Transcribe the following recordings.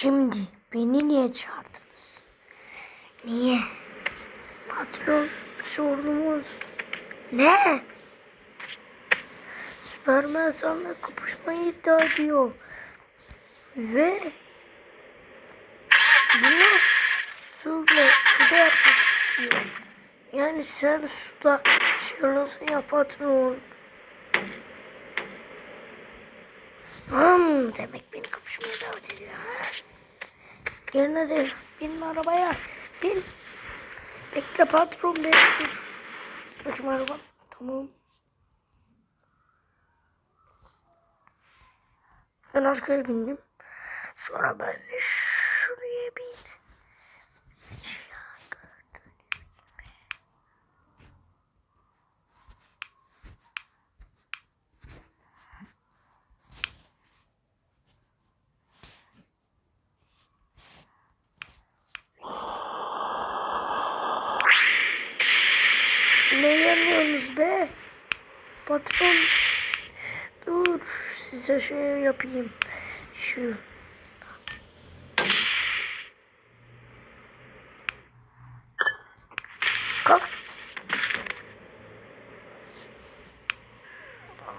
Şimdi beni niye çağırdınız? Niye? Patron sorunumuz. Ne? Süpermen sana kapışmayı iddia ediyor. Ve bunu suyla suda yapmak istiyor. Yani sen suda şey olursun ya patron. Hmm, demek beni kapışmaya davet ediyor. Gelin hadi bin arabaya bin. Bekle patron bekle. Bakayım araba. Tamam. Ben arkaya bindim. Sonra ben de şuraya bin. Ne yanıyorsunuz be? Patron. Dur size şey yapayım. Şu. Kalk.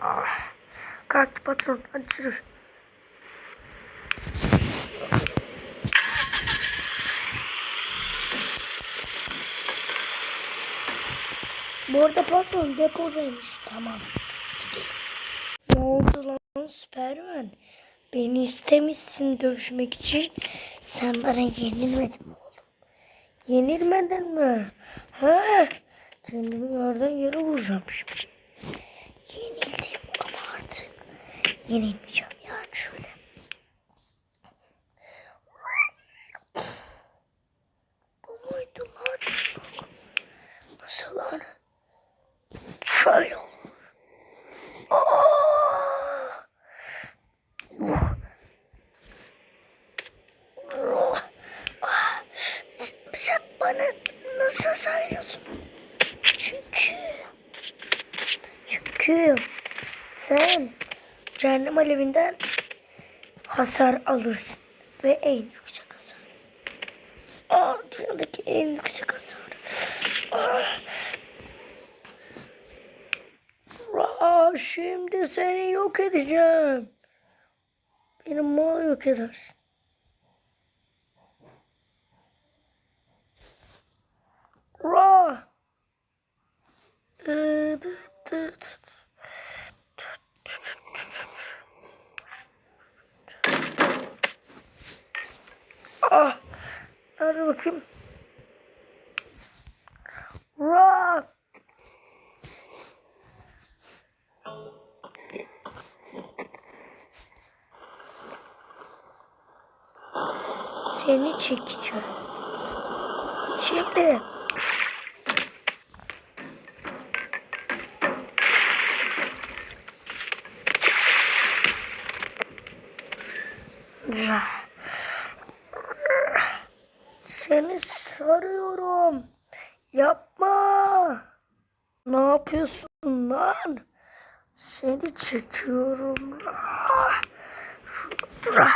Ah. Kalk patron. Hadi sür. Bu arada patron depodaymış. Tamam. Gidelim. Ne oldu lan Süpermen? Beni istemişsin dövüşmek için. Sen bana yenilmedin mi oğlum? Yenilmedin mi? Ha? Kendimi yerden yere vuracağım şimdi. Yenildim ama artık yenilmeyeceğim yani şöyle. Bu muydu lan? Nasıl lan? Şöyle. Aa! Sen bana nasıl sayıyorsun? Çünkü çünkü sen cehennem alevinden hasar alırsın ve en yüksek hasar. Aa, dünyadaki en yüksek hasar. Ah. Şimdi seni yok edeceğim. Benim malı yok edersin. Ra. Ah. Hadi bakayım. Seni çekeceğim. Şimdi. Seni sarıyorum. Yapma. Ne yapıyorsun lan? Seni çekiyorum. Ah. Şurada.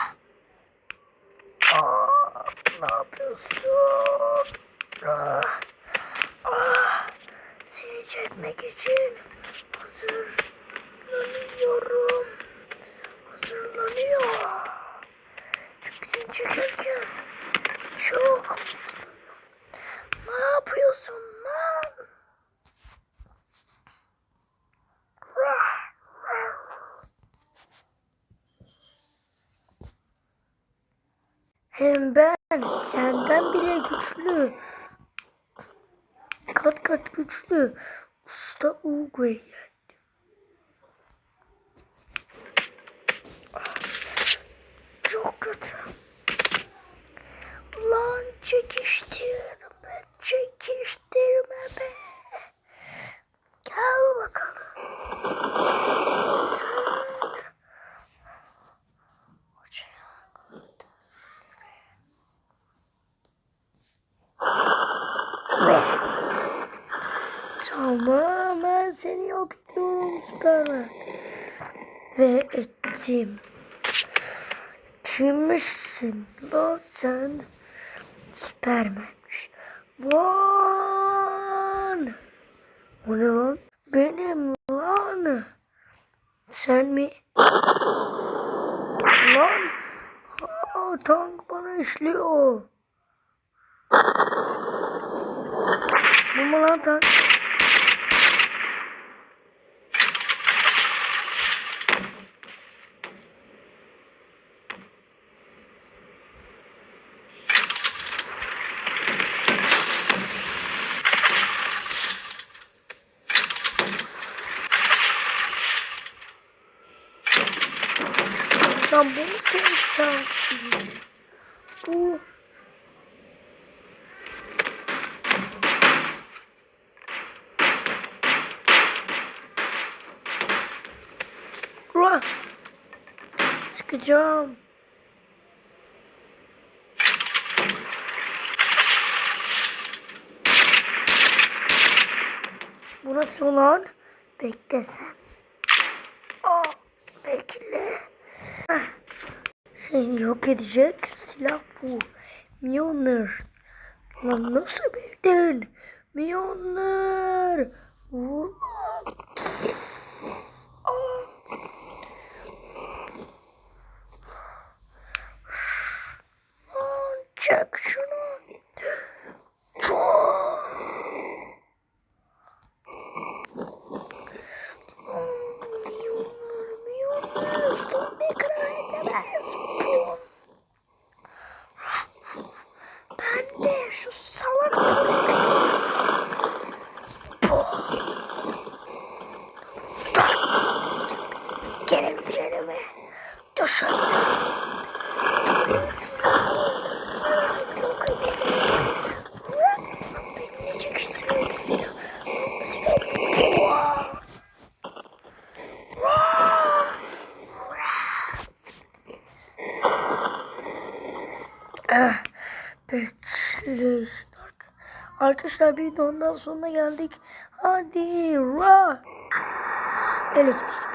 Aa, yapıyorsun? Ah, ah, seni çekmek için hazırlanıyorum. Hazırlanıyor. Çünkü seni çekerken çok ne yapıyorsun lan? Hem ben senden bile güçlü. Kat kat güçlü. Usta Uguay geldi. Çok kötü. Lan çekiştirme, yok ediyorum Süpermen. Ve ettim. Kimmişsin lan sen? Süpermenmiş. Lan! O ne lan? Benim lan. Sen mi? Lan! Aa, tank bana işliyor. Bu mu lan tank? Lan bu mu senin tankın? Bu. Ulan. Çıkacağım. Bu nasıl lan? Bekle sen. Aa, bekle. Seni yok edecek silah bu. Mjolnir. Lan nasıl bildin? Mjolnir. Vur. Aa. Lan Çek şunu. Mjolnir, Mjolnir. Son bir kral edemez. Pum. Ben de şu salak töreni. Gene üzerime. Düşün. Töreni silahlarını falan yok edelim. Bırak. Beni çekiştiriyor silah. Silah. Ah, bekleyin. Arkadaşlar bir de ondan sonra geldik. Hadi ra. Elektrik